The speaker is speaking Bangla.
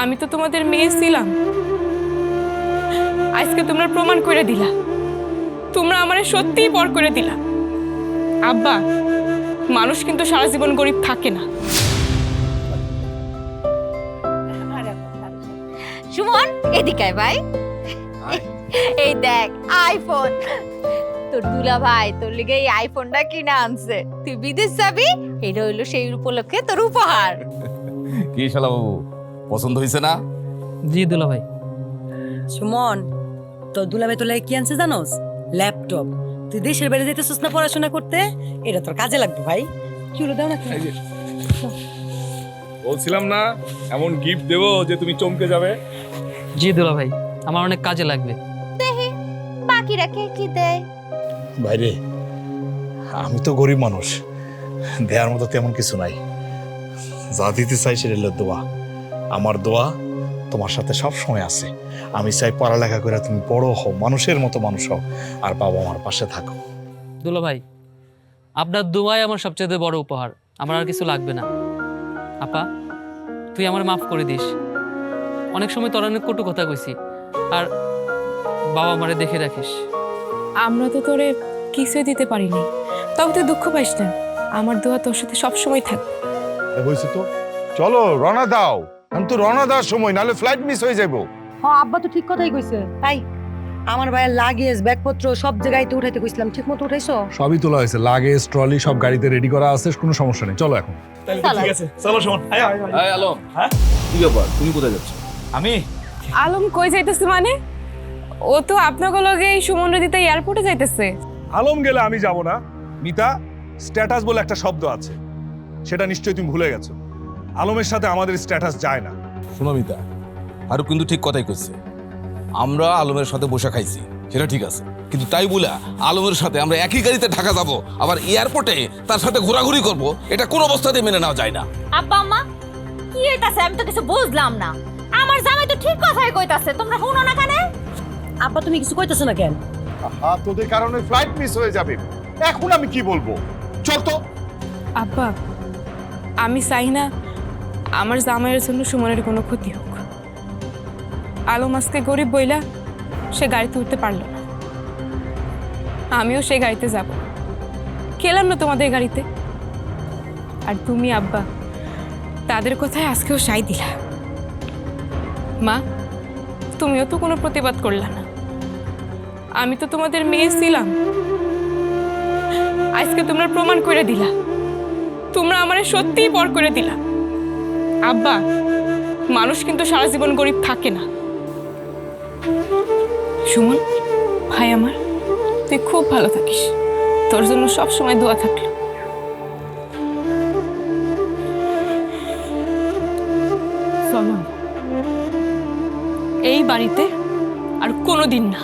আমি তো তোমাদের মেয়ে ছিলাম। আজকে তোমরা প্রমাণ করে দিলা। তোমরা আমারে সত্যিই পর করে দিলা। আব্বা মানুষ কিন্তু সারা জীবন গরিব থাকে না। সুমন এদিকে আয় ভাই। এই দেখ আইফোন তোর দুলা ভাই তোর লিগে এই আইফোনটা কিনে আনছে। তুই বিদেশ যাবি এটা হইল সেই উপলক্ষে তোর উপহার। কি শালা বাবু? পছন্দ হয়েছে না? জি দুলা ভাই। সুমন তোর দুলাভাই লাগে কি আনছে জানোস? ল্যাপটপ। তুই দেশের বাইরে যেতেছিস না পড়াশোনা করতে? এটা তোর কাজে লাগবে ভাই। কি হলো দাও না? বলছিলাম না এমন গিফট দেবো যে তুমি চমকে যাবে? জি দুলা ভাই আমার অনেক কাজে লাগবে। দেখি বাকিরা কে কি দেয়? বাইরে আমি তো গরিব মানুষ। দেওয়ার মতো তেমন কিছু নাই। যা দিতে চাই সেটা দোয়া। আমার দোয়া তোমার সাথে সব সময় আছে। আমি চাই পড়ালেখা করে তুমি বড় হও মানুষের মতো মানুষ হও আর বাবা আমার পাশে থাকো। দুলা ভাই আপনার দোয়াই আমার সবচেয়ে বড় উপহার। আমার আর কিছু লাগবে না। আপা তুই আমার মাফ করে দিস। অনেক সময় তোর অনেক কটু কথা কইছি আর বাবা আমারে দেখে রাখিস। আমরা তো তোরে কিছুই দিতে পারিনি। তবে তুই দুঃখ পাইস না। আমার দোয়া তোর সাথে সবসময় থাকবে বলছি তো চলো রওনা দাও। এখন তো রওনা দেওয়ার সময় নাহলে ফ্লাইট মিস হয়ে যাব হ্যাঁ আব্বা তো ঠিক কথাই কইছে। তাই? আমার ভাইয়ের লাগেজ ব্যাগপত্র সব জায়গায় তো উঠাইতে কইছিলাম। ঠিক মতো উঠাইছো? সবই তোলা হয়েছে। লাগেজ ট্রলি সব গাড়িতে রেডি করা আছে কোনো সমস্যা নেই। চলো এখন। চলো। আছে। চলো শোন এই আলম। কি ব্যাপার? তুমি কোথায় যাচ্ছ? আমি? আলম কই যাইতেছে মানে? ও তো আপনাকে লগে এই সুমন নদীতে এয়ারপোর্টে যাইতেছে। আলম গেলে আমি যাব না। মিতা স্ট্যাটাস বলে একটা শব্দ আছে। সেটা নিশ্চয়ই তুমি ভুলে গেছো। আলমের সাথে আমাদের স্ট্যাটাস যায় না। শোনো মিতা আরও কিন্তু ঠিক কথাই কইছে। আমরা আলমের সাথে বসে খাইছি সেটা ঠিক আছে। কিন্তু তাই বলে আলমের সাথে আমরা একই গাড়িতে ঢাকা যাব আবার এয়ারপোর্টে তার সাথে ঘোরাঘুরি করব এটা কোন অবস্থাতে মেনে নেওয়া যায় না। আব্বা আম্মা কি হইতাছে? আমি তো কিছু বুঝলাম না। আমার জামাই তো ঠিক কথাই কইতাছে তোমরা শুনো না কেন? আব্বা তুমি কিছু কইতেছো না কেন? আহা তোদের কারণে ফ্লাইট মিস হয়ে যাবে। এখন আমি কি বলব? চল তো। আব্বা আমি চাই না আমার জামাইয়ের জন্য সুমনের কোনো ক্ষতি হোক। আলম আজকে গরিব বইলা সে গাড়িতে উঠতে পারল না। আমিও সেই গাড়িতে যাব। খেলাম না তোমাদের গাড়িতে। আর তুমি, আব্বা, তাদের কথায় আজকেও সাই দিলা। মা, তুমিও তো কোনো প্রতিবাদ করলা না। আমি তো তোমাদের মেয়ে ছিলাম। আজকে তোমরা প্রমাণ করে দিলা। তোমরা আমারে সত্যিই পর করে দিলা। আব্বা, মানুষ কিন্তু সারা জীবন গরিব থাকে না। সুমন, ভাই আমার, তুই খুব ভালো থাকিস। তোর জন্য সব সময় দোয়া থাকল। এই বাড়িতে আর কোনো দিন না।